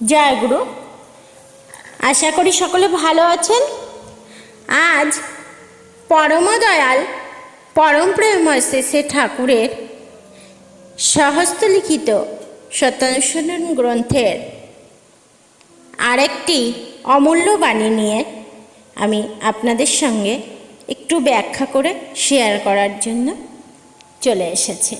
জয় গুরু। আশা করি সকলে ভালো আছেন। আজ পরম দয়াল পরম প্রেমময় শ্রী ঠাকুরের সহস্তলিখিত সত্যানুসরণ গ্রন্থের আরেকটি অমূল্য বাণী নিয়ে আমি আপনাদের সঙ্গে একটু ব্যাখ্যা করে শেয়ার করার জন্য চলে এসেছি।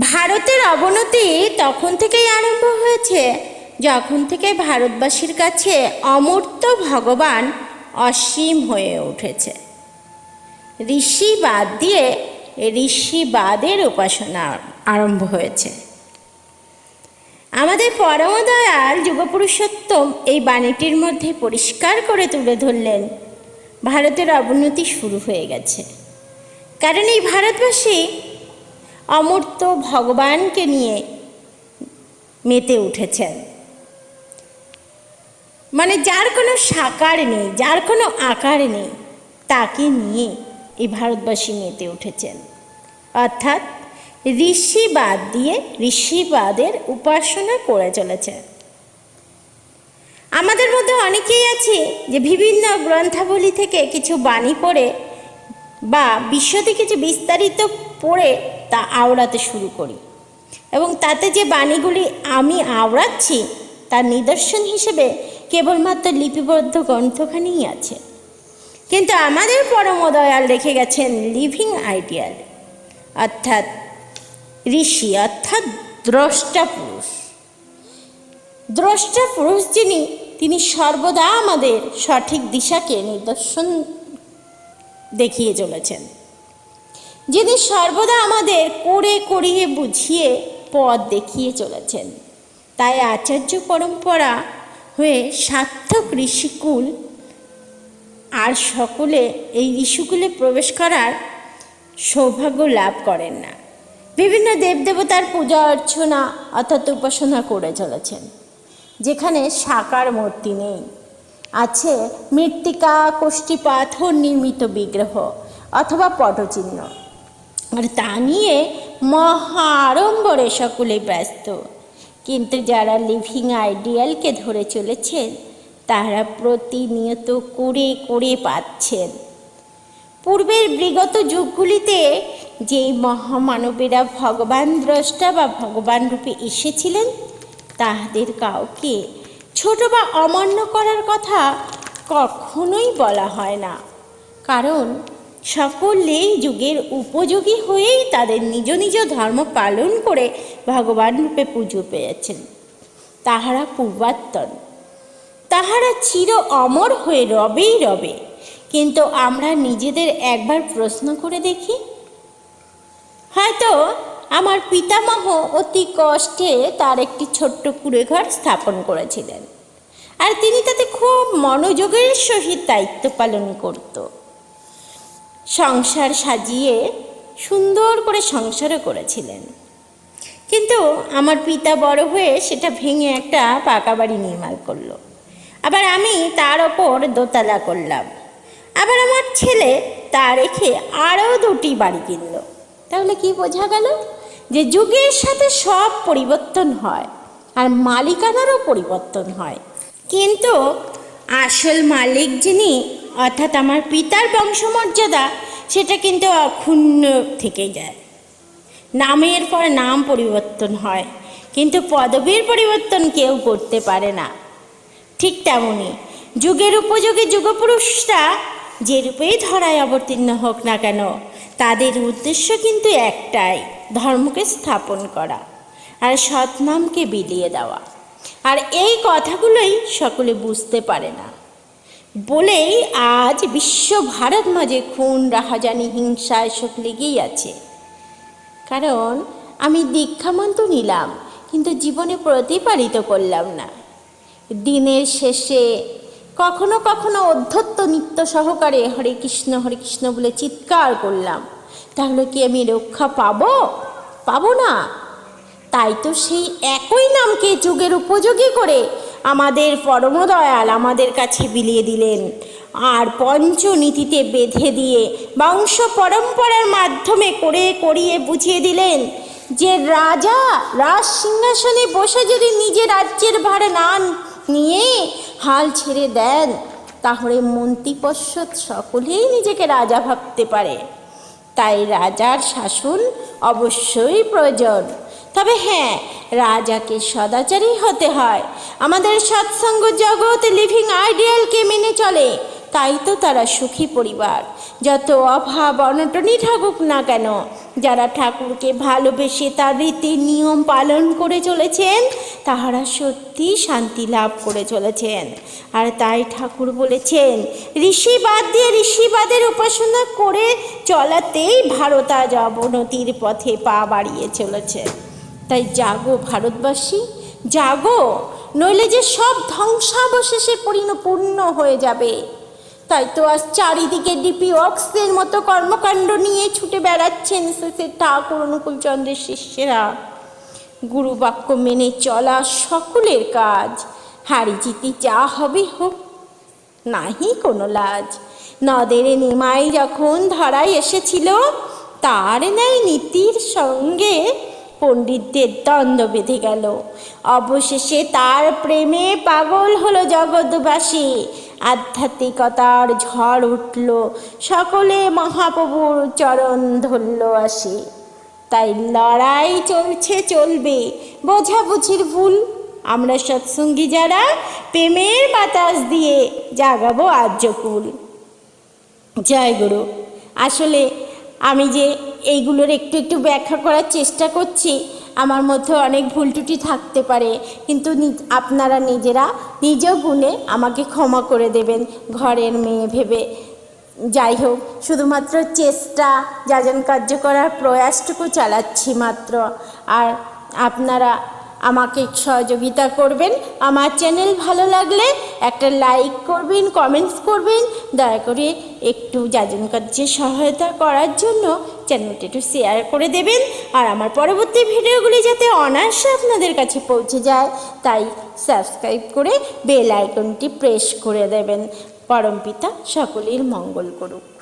ভারতের অবনতি তখন থেকেই আরম্ভ হয়েছে। যখন থেকে ভারতবাসীর কাছে অমূর্ত ভগবান অসীম হয়ে উঠেছে। ঋষি বাদ দিয়ে ঋষিবাদের উপাসনা আরম্ভ হয়েছে। আমাদের পরমদয়াল যুগপুরুষোত্তম এই বাণীটির মধ্যে পরিষ্কার করে তুলে ধরলেন, ভারতের অবনতি শুরু হয়ে গেছে। কারণ এই ভারতবাসী অমূর্ত ভগবানকে নিয়ে মেতে উঠেছেন। মানে যার কোনো সাকার নেই, যার কোনো আকার নেই, তাকে নিয়ে এই ভারতবাসী মেতে উঠেছেন। অর্থাৎ ঋষিবাদ দিয়ে ঋষিবাদের উপাসনা করে চলেছে আমাদের মধ্যে অনেকেই আছে যে বিভিন্ন গ্রন্থাবলী থেকে কিছু বাণী পড়ে বা বিশ্বতে কিছু বিস্তারিত পড়ে তা আওড়াতে শুরু করি। এবং তাতে যে বাণীগুলি আমি আওড়াচ্ছি, তার নিদর্শন হিসেবে কেবলমাত্র লিপিবদ্ধ গ্রন্থখানিই আছে। কিন্তু আমাদের পরম দয়াল রেখে গেছেন লিভিং আইডিয়াল অর্থাৎ ঋষি, অর্থাৎ দ্রষ্টা পুরুষ দ্রষ্টা পুরুষ যিনি, তিনি সর্বদা আমাদের সঠিক দিশাকে নিদর্শন দেখিয়ে চলেছেন। যিনি সর্বদা আমাদের করে করিয়ে বুঝিয়ে পথ দেখিয়ে চলেছেন, তাই আচার্য পরম্পরা হয়ে সার্থক ঋষিকুল আর সকলে এই ঋষিকুলে প্রবেশ করার সৌভাগ্য লাভ করেন না। বিভিন্ন দেবদেবতার পূজা অর্চনা অর্থাৎ উপাসনা করে চলেছেন, যেখানে সাকার মূর্তি নেই। আছে মৃত্তিকা, কোষ্ঠী পাথর নির্মিত বিগ্রহ অথবা পটচিহ্ন। আর তা নিয়ে মহা আড়ম্বরে সকলে ব্যস্ত। কিন্তু যারা লিভিং আইডিয়ালকে ধরে চলেছেন, তারা প্রতিনিয়ত করে করে পাচ্ছেন। পূর্বের বিগত যুগগুলিতে যেই মহামানবেরা ভগবান দ্রষ্টা বা ভগবান রূপে এসেছিলেন, তাহাদের কাউকে ছোট বা অমান্য করার কথা কখনোই বলা হয় না। কারণ সকলেই যুগের উপযোগী হয়েই তাদের নিজ নিজ ধর্ম পালন করে ভগবান রূপে পুজো পেয়েছেন। তাহারা পূর্বাত্তন তাহারা চির অমর হয়ে রবেই রবে। কিন্তু আমরা নিজেদের একবার প্রশ্ন করে দেখি। হয়তো আমার পিতামহ অতি কষ্টে তার একটি ছোট্ট কুড়েঘর স্থাপন করেছিলেন। আর তিনি তাতে খুব মনোযোগের সহিত দায়িত্ব পালন করত। সংসার সাজিয়ে সুন্দর করে সংসারও করেছিলেন। কিন্তু আমার পিতা বড় হয়ে সেটা ভেঙে একটা পাকা বাড়ি নির্মাণ করল। আবার আমি তার ওপর দোতলা করলাম। আবার আমার ছেলে তা রেখে আরও দুটি বাড়ি কিনল। তাহলে কি বোঝা গেল? যে যুগের সাথে সব পরিবর্তন হয় আর মালিকানারও পরিবর্তন হয়। কিন্তু আসল মালিক যিনি অর্থাৎ আমার পিতার বংশমর্যাদা, সেটা কিন্তু অক্ষুণ্ণ থেকে যায়। নামের পর নাম পরিবর্তন হয়, কিন্তু পদবীর পরিবর্তন কেউ করতে পারে না। ঠিক তেমনই যুগের উপযোগী যুগপুরুষরা যে রূপেই ধরায় অবতীর্ণ হোক না কেন, তাদের উদ্দেশ্য কিন্তু একটাই, ধর্মকে স্থাপন করা আর সৎনামকে বিলিয়ে দেওয়া। আর এই কথাগুলোই সকলে বুঝতে পারে না। বলেই আজ বিশ্ব ভারত মাঝে খুন, রাহাজানি, হিংসা এসব লেগেই আছে। কারণ আমি দীক্ষামন্ত্র নিলাম, কিন্তু জীবনে প্রতিপালিত করলাম না। দিনের শেষে কখনো কখনো অধ্যত্ত নিত্য সহকারে হরে কৃষ্ণ হরে কৃষ্ণ বলে চিৎকার করলাম, তাহলে কি আমি রক্ষা পাবো? পাবো না। তাই তো সেই একই নামকে যুগের উপযোগী করে আমাদের পরমদয়াল আমাদের কাছে বিলিয়ে দিলেন। আর পঞ্চনীতিতে বেঁধে দিয়ে বংশ পরম্পরার মাধ্যমে করে করিয়ে বুঝিয়ে দিলেন যে রাজা রাজ সিংহাসনে বসে যদি নিজে রাজ্যের ভার না নিয়ে হাল ছেড়ে দেন, তাহলে মন্ত্রীপর্ষদ সকলেই নিজেকে রাজা ভাবতে পারে। তাই রাজার শাসন অবশ্যই প্রয়োজন। তবে হ্যাঁ রাজাকে সদাচারী হতে হয়। আমাদের সৎসঙ্গ জগৎ লিভিং আইডিয়ালকে মেনে চলে, তাই তো তারা সুখী পরিবার। যত অভাব অনটনই থাকুক না কেন, যারা ঠাকুরকে ভালোবেসে তার রীতি নিয়ম পালন করে চলেছেন, তাহারা সত্যি শান্তি লাভ করে চলেছেন। আর তাই ঠাকুর বলেছেন ঋষিবাদ দিয়ে ঋষিবাদের উপাসনা করে চলাতেই ভারত আজ অবনতির পথে পা বাড়িয়ে চলেছে। তাই জাগো ভারতবাসী, জাগো, নইলে যে সব ধ্বংসাবশেষে পরিণপূর্ণ হয়ে যাবে। তাই তো আজ চারিদিকে ডিপি অক্সের মতো কর্মকাণ্ড নিয়ে ছুটে বেড়াচ্ছেন শেষে ঠাকুর অনুকূল চন্দ্রের শিষ্যেরা। গুরু বাক্য মেনে চলা সকলের কাজ, হারি জিতি যা হবে হোক, নাহি কোনো লাজ। নদের নিমাই যখন ধরায় এসেছিল, তার ন্যায় নীতির সঙ্গে পণ্ডিতদের দ্বন্দ্ব বেঁধে গেল। অবশেষে তার প্রেমে পাগল হলো জগৎবাসী। আধ্যাত্মিকতার ঝড় উঠল, সকলে মহাপ্রভুর চরণ ধরল আসে। তাই লড়াই চলছে, চলবে, বোঝাবুঝির ভুল। আমরা সৎসঙ্গী যারা, প্রেমের বাতাস দিয়ে জাগাবো আর্যকুল। জয় গুরু। আসলে আমি যে এইগুলোর একটু একটু ব্যাখ্যা করার চেষ্টা করছি, আমার মধ্যে অনেক ভুল ত্রুটি থাকতে পারে। কিন্তু আপনারা নিজেরা নিজ গুণে আমাকে ক্ষমা করে দেবেন, ঘরের মেয়ে ভেবে। যাই হোক, শুধুমাত্র চেষ্টা, যাজন কার্য করার প্রয়াসটুকু চালাচ্ছি মাত্র। আর আপনারা আমাকে সহযোগিতা করবেন। আমার চ্যানেল ভালো লাগলে একটা লাইক করবেন, কমেন্টস করবেন। দয়া করে একটু যাজন কার্যে সহায়তা করার জন্য চ্যানেলটি একটু শেয়ার করে দেবেন। আর আমার পরবর্তী ভিডিওগুলি যাতে অনায়াসে আপনাদের কাছে পৌঁছে যায়, তাই সাবস্ক্রাইব করে বেল আইকনটি প্রেস করে দেবেন। পরমপিতা সকলের মঙ্গল করুক।